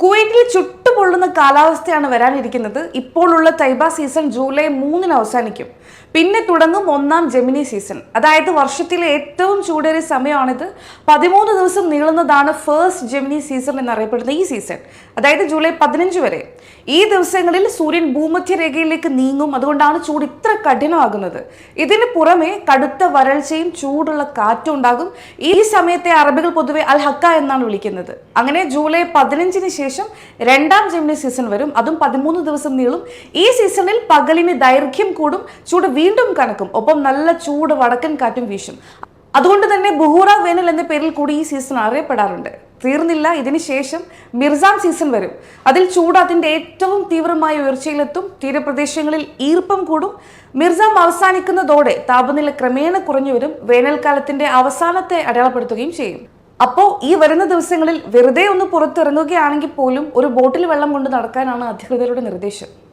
കുവൈറ്റിൽ ചുട്ടുപൊള്ളുന്ന കാലാവസ്ഥയാണ് വരാനിരിക്കുന്നത്. ഇപ്പോഴുള്ള തൈബ സീസൺ ജൂലൈ മൂന്നിന് അവസാനിക്കും. പിന്നെ തുടങ്ങും ഒന്നാം ജെമിനി സീസൺ. അതായത് വർഷത്തിലെ ഏറ്റവും ചൂടേറിയ സമയമാണിത്. പതിമൂന്ന് ദിവസം നീളുന്നതാണ് ഫേസ്റ്റ് ജെമിനി സീസൺ എന്നറിയപ്പെടുന്ന ഈ സീസൺ. അതായത് ജൂലൈ പതിനഞ്ച് വരെ. ഈ ദിവസങ്ങളിൽ സൂര്യൻ ഭൂമധ്യരേഖയിലേക്ക് നീങ്ങും. അതുകൊണ്ടാണ് ചൂട് ഇത്ര കഠിനമാകുന്നത്. ഇതിന് പുറമെ കടുത്ത വരൾച്ചയും ചൂടുള്ള കാറ്റും ഉണ്ടാകും. ഈ സമയത്തെ അറബികൾ പൊതുവെ അൽ ഹക്ക എന്നാണ് വിളിക്കുന്നത്. അങ്ങനെ ജൂലൈ പതിനഞ്ചിന് ശേഷം രണ്ടാം ജെമിനി സീസൺ വരും. അതും പതിമൂന്ന് ദിവസം നീളും. ഈ സീസണിൽ പകലിന് ദൈർഘ്യം കൂടും. ചൂട് വീണ്ടും കണക്കും ഒപ്പം നല്ല ചൂട് വടക്കൻ കാറ്റും വീശും. അതുകൊണ്ട് തന്നെ ബുഹൂറ വേനൽ എന്ന പേരിൽ കൂടി ഈ സീസൺ അറിയപ്പെടാറുണ്ട്. തീർന്നില്ല. ഇതിന് ശേഷം മിർസാം സീസൺ വരും. അതിൽ ചൂട് അതിന്റെ ഏറ്റവും തീവ്രമായ ഉയർച്ചയിലെത്തും. തീരപ്രദേശങ്ങളിൽ ഈർപ്പം കൂടും. മിർസാം അവസാനിക്കുന്നതോടെ താപനില ക്രമേണ കുറഞ്ഞു വരും. വേനൽക്കാലത്തിന്റെ അവസാനത്തെ അടയാളപ്പെടുത്തുകയും ചെയ്യും. അപ്പോൾ ഈ വരുന്ന ദിവസങ്ങളിൽ വെറുതെ ഒന്ന് പുറത്തിറങ്ങുകയാണെങ്കിൽ പോലും ഒരു ബോട്ടിൽ വെള്ളം കൊണ്ട് നടക്കാനാണ് അധികൃതരുടെ നിർദ്ദേശം.